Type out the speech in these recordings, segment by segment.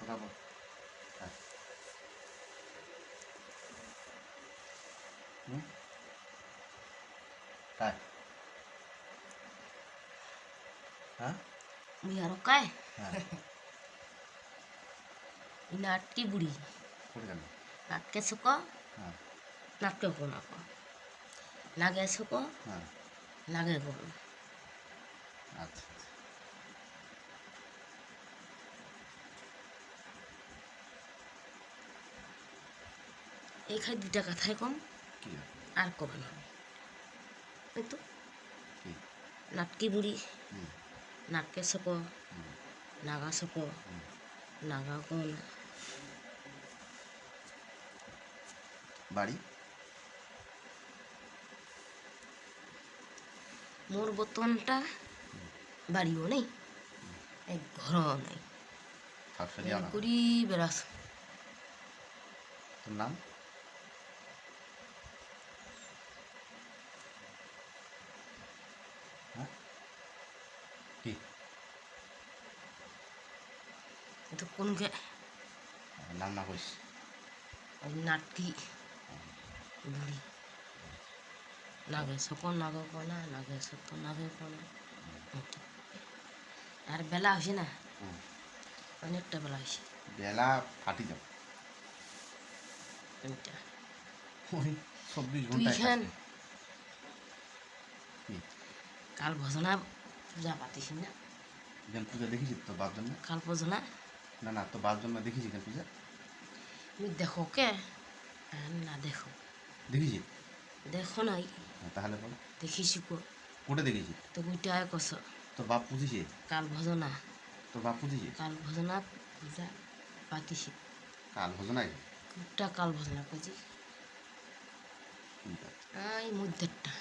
তারপর হ্যাঁ হুম काय हां मी यारो काय हां ही नाटकी बुडी कुठे गेलं नाटके सुक हां नाटके को नको लागे सुक हां लागे को আচ্ছা এই খাই দুটা কথাই কম। আর কব না। এই তো। নাটকি বুড়ি। নাটকে সুক হুম। নাগা সুক হুম। নাগা কোন বাড়ি? মোর বর্তমানটা বাড়িও নেই। এক ঘরও নেই। করি বেড়াস তোর নাম? কিন্তু কোনকে নাম না কইস ওই নাটকি বুড়ি। নাগে সকল নাগে কোনা নাগে সত্য নাগে কোনা। আর বেলা হয়েছে না? অনেকটা বেলা হয়েছে বেলা ফাটি যাব। এইটা চব্বিশ ঘণ্টা কাল ভজনা পূজা পাতিস না? পূজা দেখেছি তো বাপ কাল ভজনা? না না তো বাপ জন্মে দেখেছি এখানে পূজা? তুমি দেখো কে আর না দেখো। দেখেছি দেখো নাই। হ্যাঁ, তাহলে বল। দেখিছি কো কোটে দেখেছি তো গুইটায় কস তোর বাপ পুজিছে কাল ভজনা। তো বাপ পুজিছে কাল ভজনা পূজা পাতিছি। কাল ভোজনাই? কুটটা কাল ভজনা করছি এই মধ্যেরটা।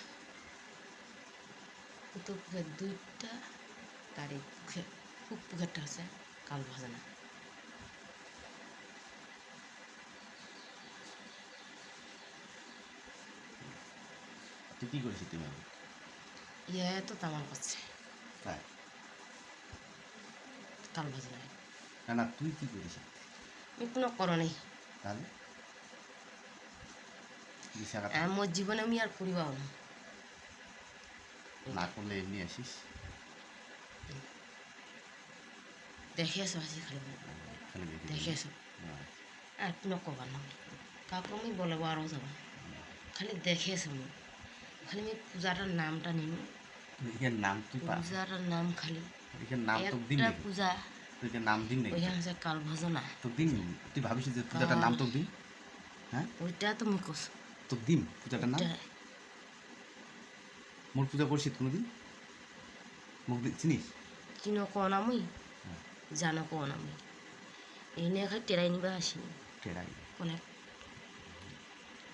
তো দুইটা খুব পুকুরটা হচ্ছে কাল ভজনা। তুই কি করেছিস তুমি? ইয়ে তো তামাল করছে তাই? কাল ভজনায় না না তুই কি করেছিস আমি কোনো করো নেই। তাহলে? আমার জীবনে আমি আর করিবাও না। না করলে এমনি আসিস? দেখে এসো আসি খালি দেখে এসো আর কোনো কবার না। কাউকে আমি বলে আরও যাব। খালি দেখে আমি খালি আমি পূজাটার নামটা নিন এখানে নাম তুই পা? পূজাটার নাম খালি। এখানে নাম তো দিন একটা পূজা। তুই এখানে নাম দিন নাকি ওইখানে হচ্ছে কাল ভজনা তো দিন তুই ভাবিস যে পূজাটার নাম তো দিন? হ্যাঁ? ওইটা তুমি কস তো দিন পূজাটার নাম? মোর পূজা করছিস কোনোদিন? মুখ চিনিস? কিনো কোন আমি হ্যাঁ। জানো কোন আমি এই নিয়ে খালি টেরাই নিবা আসিনি। টেরাই। কোনে?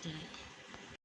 টেরাই।